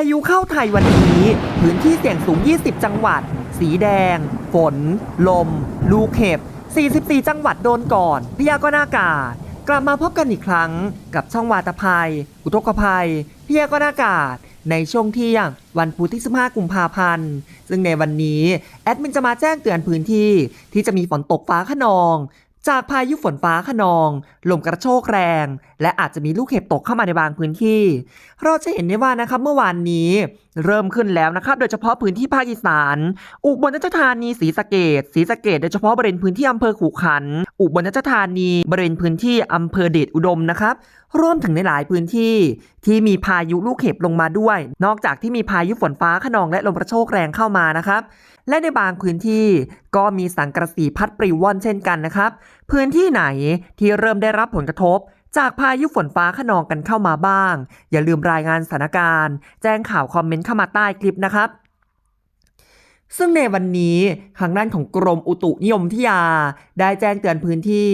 ายุเข้าไทยวันนี้ พื้นที่เสี่ยงสูง 20 จังหวัด สีแดง ฝน ลม ลูกเห็บ 44 จังหวัดโดนก่อน พยากรณ์อากาศ กลับมาพบกันอีกครั้งกับช่องวาตภัย อุทกภัย พยากรณ์อากาศ ในช่วงเที่ยง วันพุธที่ 15 กุมภาพันธ์ ซึ่งในวันนี้ แอดมินจะมาแจ้งเตือนพื้นที่ที่จะมีฝนตกฟ้าขนอง จากพายุฝนฟ้าขนอง ลมกระโชกแรง และอาจจะมีลูกเห็บตกเข้ามาในบางพื้นที่ เราจะเห็นได้ว่านะครับเมื่อวานนี้ เริ่มขึ้นแล้วนะครับโดยเฉพาะพื้นที่ภาคอีสาน อุบลราชธานีศรีสะเกดศรีสะเกดโดยเฉพาะบริเวณพื้นที่อำเภอขู่ขัน อุบลราชธานีบริเวณพื้นที่อำเภอเดชอุดมนะครับรวมถึงในหลายพื้นที่ ที่มีพายุลูกเห็บลงมาด้วย นอกจากที่มีพายุฝนฟ้าขนองและลมกระโชกแรงเข้ามานะครับ และในบางพื้นที่ก็มีสังกระสีพัดปลิวว่อนเช่นกันนะครับ พื้นที่ไหนที่เริ่มได้รับผลกระทบ จากพายุฝนฟ้าขนองกันเข้ามาบ้าง อย่าลืมรายงานสถานการณ์ แจ้งข่าวคอมเมนต์เข้ามาใต้คลิปนะครับซึ่งในวันนี้ทางด้านของกรมอุตุนิยมวิทยา ได้แจ้งเตือนพื้นที่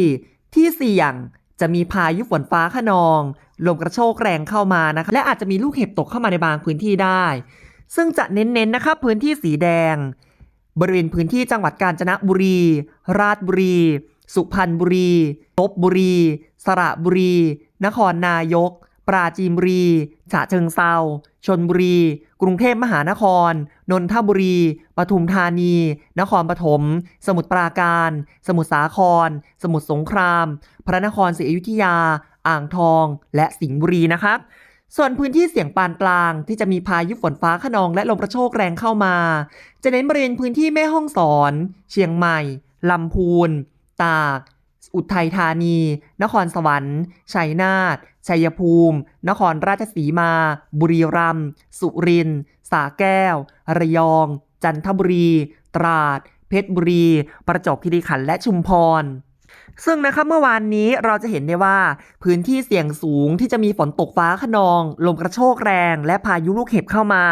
ที่เสี่ยงจะมีพายุฝนฟ้าขนอง ลมกระโชกแรงเข้ามานะคะและอาจจะมีลูกเห็บตกเข้ามาในบางพื้นที่ได้ ซึ่งจะเน้นๆนะครับพื้นที่สีแดง บริเวณพื้นที่จังหวัดกาญจนบุรี ราชบุรี สุพรรณบุรีลบบุรี สระบุรี นครนายก ปราจีนบุรี ฉะเชิงเซาชนบุรี กรุงเทพมหานคร นนทบุรี ปทุมธานี นครปฐม สมุทรปราการ สมุทรสาคร สมุทรสงคราม พระนครศรีอยุธยา อ่างทอง และสิงห์บุรีนะครับ ส่วนพื้นที่เสี่ยงปานกลางที่จะมีพายุฝนฟ้าขนองและลมกระโชกแรงเข้ามา จะเน้นบริเวณพื้นที่แม่ฮ่องสอน เชียงใหม่ ลำพูน ตาก อุทัยธานี นครสวรรค์ ชัยนาท ชัยภูมิ นครราชสีมา บุรีรัมย์ สุรินทร์ สาแก้ว ระยอง จันทบุรี ตราด เพชรบุรี ประจวบคีรีขันธ์และชุมพร ซึ่งนะครับเมื่อวานนี้เราจะเห็นได้ว่า พื้นที่เสี่ยงสูงที่จะมีฝนตกฟ้าขนอง ลมกระโชกแรง และพายุลูกเห็บเข้ามา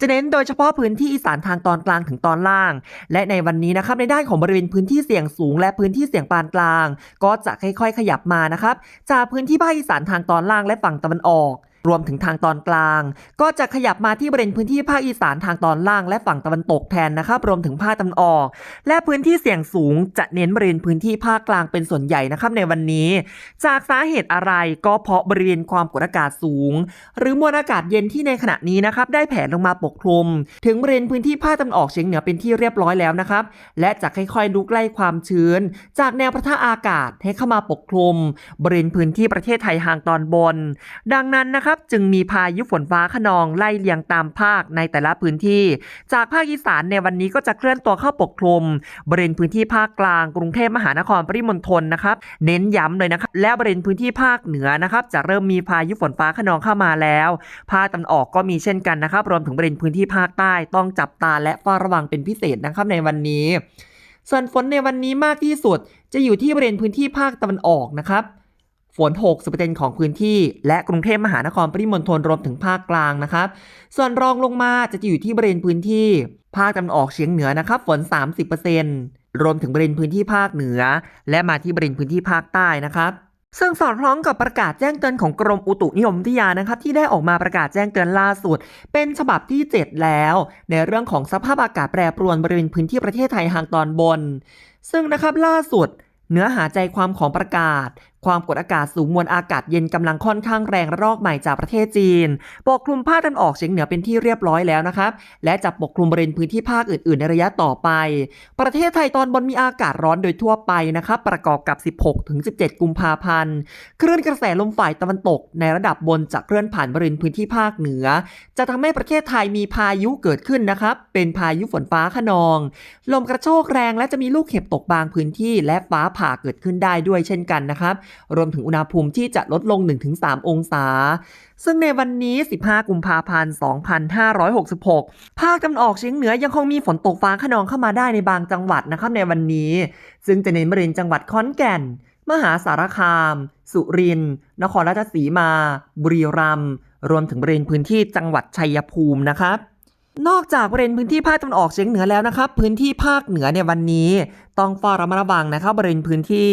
จะเน้นโดยเฉพาะพื้นที่อีสานทางตอนกลางถึงตอนล่าง และในวันนี้นะครับในด้านของบริเวณพื้นที่เสี่ยงสูง และพื้นที่เสี่ยงปานกลาง ก็จะค่อยๆ ขยับมานะครับจากพื้นที่ภาคอีสานทางตอนล่างและฝั่งตะวันออก รวมถึงทางตอนกลาง ก็จะขยับมาที่บริเวณพื้นที่ภาคอีสานทางตอนล่างและฝั่งตะวันตกแทนนะครับรวมถึงภาคตะวันออก และพื้นที่เสี่ยงสูงจะเน้นบริเวณพื้นที่ภาคกลางเป็นส่วนใหญ่นะครับในวันนี้ จากสาเหตุอะไรก็เพราะบริเวณความกดอากาศสูง หรือมวลอากาศเย็นที่ในขณะนี้นะครับได้แผ่ลงมาปกคลุม ถึงบริเวณพื้นที่ภาคตะวันออกเฉียงเหนือเป็นที่เรียบร้อยแล้วนะครับและจะค่อยๆลุกไล่ความชื้น จากแนวประทะอากาศให้เข้ามาปกคลุม บริเวณพื้นที่ประเทศไทยห่างตอนบน ดังนั้นนะครับจึงมีพายุฝนฟ้าขนองไล่เลียงตามภาคในแต่ละพื้นที่ จากภาคอีสานในวันนี้ก็จะเคลื่อนตัวเข้าปกคลุม บริเวณพื้นที่ภาคกลางกรุงเทพมหานครปริมณฑลนะครับ เน้นย้ำเลยนะครับ และบริเวณพื้นที่ภาคเหนือนะครับ จะเริ่มมีพายุฝนฟ้าขนองเข้ามาแล้วภาคตะวันออกก็มีเช่นกันนะครับ รวมถึงบริเวณพื้นที่ภาคใต้ต้องจับตาและเฝ้าระวังเป็นพิเศษนะครับในวันนี้ ส่วนฝนในวันนี้มากที่สุด จะอยู่ที่บริเวณพื้นที่ภาคตะวันออกนะครับ ฝน 60%ของพื้นที่ และกรุงเทพมหานครปริมณฑลรวมถึงภาคกลางนะครับ ส่วนรองลงมาจะอยู่ที่บริเวณพื้นที่ ภาคตะวันออกเฉียงเหนือนะครับ ฝน 30%รวมถึงบริเวณพื้นที่ภาคเหนือ และมาที่บริเวณพื้นที่ภาคใต้นะครับซึ่งสอดคล้องกับประกาศแจ้งเตือนของกรมอุตุนิยมวิทยานะครับ ที่ได้ออกมาประกาศแจ้งเตือนล่าสุด เป็นฉบับที่ 7 แล้ว ในเรื่องของสภาพอากาศแปรปรวนบริเวณพื้นที่ประเทศไทยทางตอนบน ซึ่งนะครับล่าสุด เนื้อหาใจความของประกาศ ความกดอากาศสูงมวลอากาศเย็นกำลังค่อนข้างแรงระลอกใหม่จากประเทศจีน ปกคลุมภาคตะวันออกเฉียงเหนือเป็นที่เรียบร้อยแล้วนะครับ และจะปกคลุมบริเวณพื้นที่ภาคอื่น ๆ ในระยะต่อไป ประเทศไทยตอนบนมีอากาศร้อนโดยทั่วไปนะครับ ประกอบกับ 16-17 กุมภาพันธ์คลื่นกระแสลมฝ่ายตะวันตก ในระดับบนจะเคลื่อนผ่านบริเวณพื้นที่ภาคเหนือ จะทำให้ประเทศไทยมีพายุเกิดขึ้นนะครับ เป็นพายุฝนฟ้าขนอง ลมกระโชกแรงและจะมีลูกเห็บตกบางพื้นที่ และฟ้าผ่าเกิดขึ้นได้ด้วยเช่นกันนะครับรวมถึงอุณหภูมิที่จะลดลง 1-3 องศา ซึ่งในวันนี้ 15 กุมภาพันธ์ 2566 ภาคตะวันออกเฉียงเหนือยังคงมีฝนตกฟ้าขนองเข้ามาได้ในบางจังหวัดนะครับในวันนี้ ซึ่งจะเน้นบริเวณจังหวัดขอนแก่น มหาสารคาม สุรินทร์ นครราชสีมา บุรีรัมย์ รวมถึงบริเวณพื้นที่จังหวัดชัยภูมินะครับ นอกจากบริเวณพื้นที่ภาคตะวันออกเฉียงเหนือแล้วนะครับ พื้นที่ภาคเหนือในวันนี้ ต้องเฝ้าระมัดระวังนะครับบริเวณพื้นที่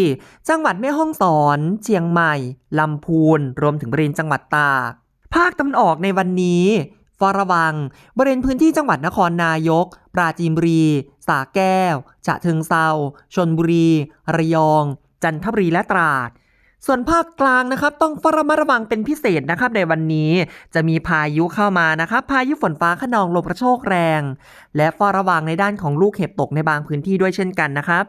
จังหวัดแม่ฮ่องสอน เชียงใหม่ ลำพูน รวมถึงบริเวณจังหวัดตาก ภาคตะวันออกในวันนี้เฝ้าระวังบริเวณพื้นที่จังหวัดนครนายก ปราจีนบุรีสระแก้วฉะเชิงเซาชนบุรี ระยอง จันทบุรีและตราด ส่วนภาคกลางนะครับต้องเฝ้าระมัดระวังเป็นพิเศษนะครับในวันนี้จะมีพายุเข้ามานะครับพายุฝนฟ้าขนองลมกระโชกแรง และเฝ้าระวังในด้านของลูกเห็บตกในบางพื้นที่ด้วยเช่นกันนะครับ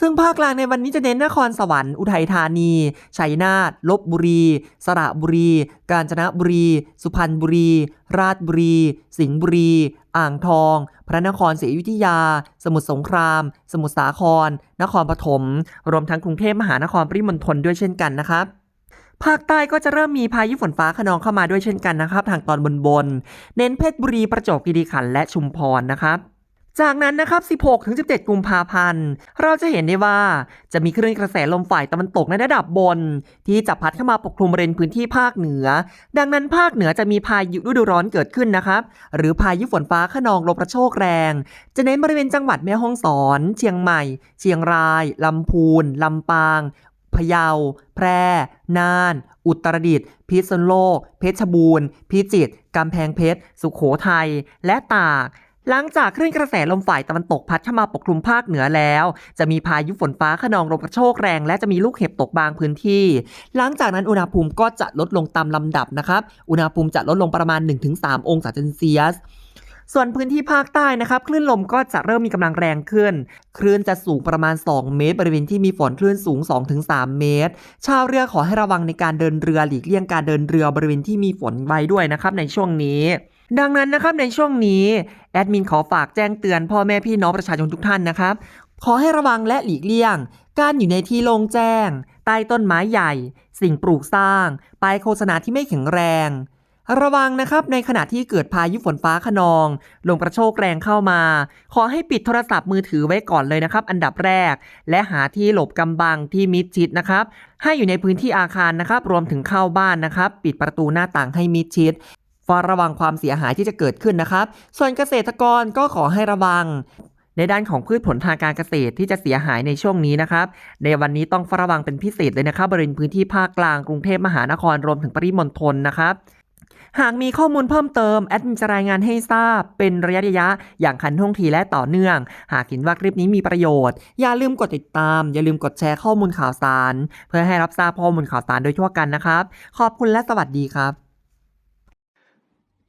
ซึ่งภาคกลางในวันนี้จะเน้นนครสวรรค์อุทัยธานี ชัยนาทลบบุรี สระบุรี กาญจนบุรี สุพรรณบุรี ราชบุรี สิงห์บุรี อ่างทอง พระนครศรีอยุธยา สมุทรสงคราม สมุทรสาคร นครปฐม รวมทั้งกรุงเทพมหานครปริมณฑลด้วยเช่นกันนะครับภาคใต้ก็จะเริ่มมีพายุฝนฟ้าขนองเข้ามาด้วยเช่นกันนะครับ ทางตอนบนบน เน้นเพชรบุรีประจวบคีรีขันธ์และชุมพรนะครับ จากนั้นนะครับ 16 ถึง 17 กุมภาพันธ์ เราจะเห็นได้ว่าจะมีคลื่นกระแสลมฝ่ายตะวันตกในระดับบน ที่จะพัดเข้ามาปกคลุมบริเวณพื้นที่ภาคเหนือ ดังนั้นภาคเหนือจะมีพายุฤดูร้อนเกิดขึ้นนะครับ หรือพายุฝนฟ้าขนองลมกระโชกแรง จะเน้นบริเวณจังหวัดแม่ฮ่องสอน เชียงใหม่ เชียงราย ลำพูน ลำปาง พะเยา แพร่ น่าน อุตรดิตถ์ พิษณุโลก เพชรบูรณ์ พิจิตร กำแพงเพชร สุขโขทัย และตาก หลังจากคลื่นกระแสลมฝ่ายตะวันตกพัดเข้ามาปกคลุมภาคเหนือแล้ว จะมีพายุฝนฟ้าขนองลมกระโชกแรง และจะมีลูกเห็บตกบางพื้นที่ หลังจากนั้นอุณหภูมิก็จะลดลงตามลำดับนะครับ อุณหภูมิจะลดลงประมาณ 1-3 องศาเซนเซียสส่วนพื้นที่ภาคใต้นะครับคลื่นลมก็จะเริ่มมีกำลังแรงขึ้น คลื่นจะสูงประมาณ 2 เมตร บริเวณที่มีฝนคลื่นสูง 2-3 เมตร ชาวเรือขอให้ระวังในการเดินเรือหลีกเลี่ยงการเดินเรือบริเวณที่มีฝนไว้ด้วยนะครับในช่วงนี้ ดังนั้นนะครับในช่วงนี้แอดมินขอฝากแจ้งเตือนพ่อแม่พี่น้องประชาชนทุกท่านนะครับ ขอให้ระวังและหลีกเลี่ยง การอยู่ในที่โล่งแจ้ง ใต้ต้นไม้ใหญ่ สิ่งปลูกสร้างป้ายโฆษณาที่ไม่แข็งแรง ระวังนะครับในขณะที่เกิดพายุฝนฟ้าขนอง ลมกระโชกแรงเข้ามา ขอให้ปิดโทรศัพท์มือถือไว้ก่อนเลยนะครับ อันดับแรก และหาที่หลบกำบังที่มิดชิดนะครับ ให้อยู่ในพื้นที่อาคารนะครับ รวมถึงเข้าบ้านนะครับ ปิดประตูหน้าต่างให้มิดชิด เฝ้าระวังความเสียหายที่จะเกิดขึ้นนะครับ ส่วนเกษตรกรก็ขอให้ระวัง ในด้านของพืชผลทางการเกษตรที่จะเสียหายในช่วงนี้นะครับ ในวันนี้ต้องเฝ้าระวังเป็นพิเศษเลยนะครับ บริเวณพื้นที่ภาคกลางกรุงเทพมหานครรวมถึงปริมณฑลนะครับหากมีข้อมูลเพิ่มเติม แอดมินจะรายงานให้ทราบ เป็นระยะระยะ อย่างคันท่วงทีและต่อเนื่อง หากเห็นว่าคลิปนี้มีประโยชน์ อย่าลืมกดติดตาม อย่าลืมกดแชร์ข้อมูลข่าวสาร เพื่อให้รับทราบข้อมูลข่าวสารโดยทั่วกันนะครับ ขอบคุณและสวัสดีครับ